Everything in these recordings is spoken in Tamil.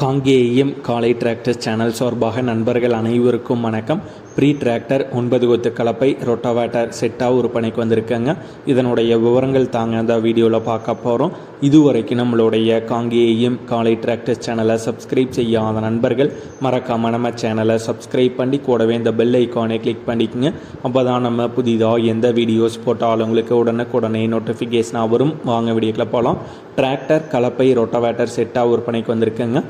காங்கேயம் காலை டிராக்டர் சேனல் சார்பாக நண்பர்கள் அனைவருக்கும் வணக்கம். ப்ரீ டிராக்டர் ஒன்பது கொத்து கலப்பை ரொட்டோவேட்டர் செட்டாக விற்பனைக்கு வந்திருக்கேங்க. இதனுடைய விவரங்கள் தாங்க அந்த வீடியோவில் பார்க்க போகிறோம் இதுவரைக்கும் நம்மளுடைய காங்கேயம் காலை டிராக்டர் சேனலை சப்ஸ்கிரைப் செய்யாத நண்பர்கள் மறக்காம நம்ம சேனலை சப்ஸ்கிரைப் பண்ணி கூடவே இந்த பெல் ஐக்கானை கிளிக் பண்ணிக்கோங்க. அப்போ தான் நம்ம புதிதாக எந்த வீடியோஸ் போட்டாலும் உங்களுக்கு உடனுக்குடனே நோட்டிஃபிகேஷனாக வரும். வாங்க வீடியோக்கில் போகலாம் டிராக்டர் கலப்பை ரொட்டோவேட்டர் செட்டாக விற்பனைக்கு வந்திருக்குங்க.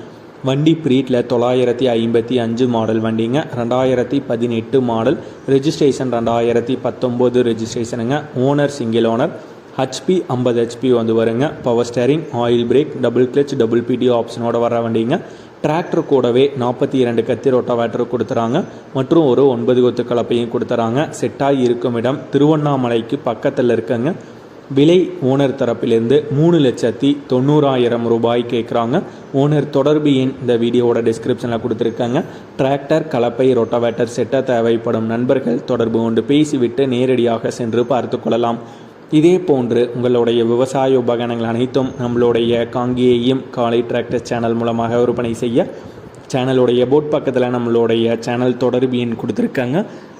வண்டி ப்ரீட்டில் தொள்ளாயிரத்தி ஐம்பத்தி அஞ்சு மாடல் வண்டிங்க ரெண்டாயிரத்தி பதினெட்டு மாடல். ரெஜிஸ்ட்ரேஷன் ரெண்டாயிரத்தி பத்தொம்போது ரெஜிஸ்ட்ரேஷனுங்க ஓனர் சிங்கிள் ஓனர் ஹெச்பி ஐம்பது ஹெச்பி வந்து வருங்க. Power steering oil brake double clutch double பிடி ஆப்ஷனோட வர வண்டிங்க. டிராக்டர் கூடவே நாற்பத்தி இரண்டு கத்தி ரொட்டவேட்டர் கொடுத்துறாங்க. மற்றும் ஒரு ஒன்பது கொத்து கலப்பையும் கொடுத்துறாங்க. செட்டாகி இருக்கும் இடம் திருவண்ணாமலைக்கு பக்கத்தில் இருக்குங்க. விலை ஓனர் தரப்பிலிருந்து மூணு லட்சத்தி தொண்ணூறாயிரம் ரூபாய் கேட்குறாங்க. ஓனர் தொடர்பு எண் இந்த வீடியோவோட டிஸ்கிரிப்ஷனில் கொடுத்துருக்காங்க. டிராக்டர் கலப்பை ரொட்டவேட்டர் செட்ட தேவைப்படும் நண்பர்கள் தொடர்பு கொண்டு பேசிவிட்டு நேரடியாக சென்று பார்த்து கொள்ளலாம். இதே போன்று உங்களுடைய விவசாய உபகரணங்கள் அனைத்தும் நம்மளுடைய காங்கியையும் காலை டிராக்டர் சேனல் மூலமாக விற்பனை செய்ய சேனலுடைய போட் பக்கத்தில் நம்மளுடைய சேனல் தொடர்பு எண் கொடுத்துருக்காங்க.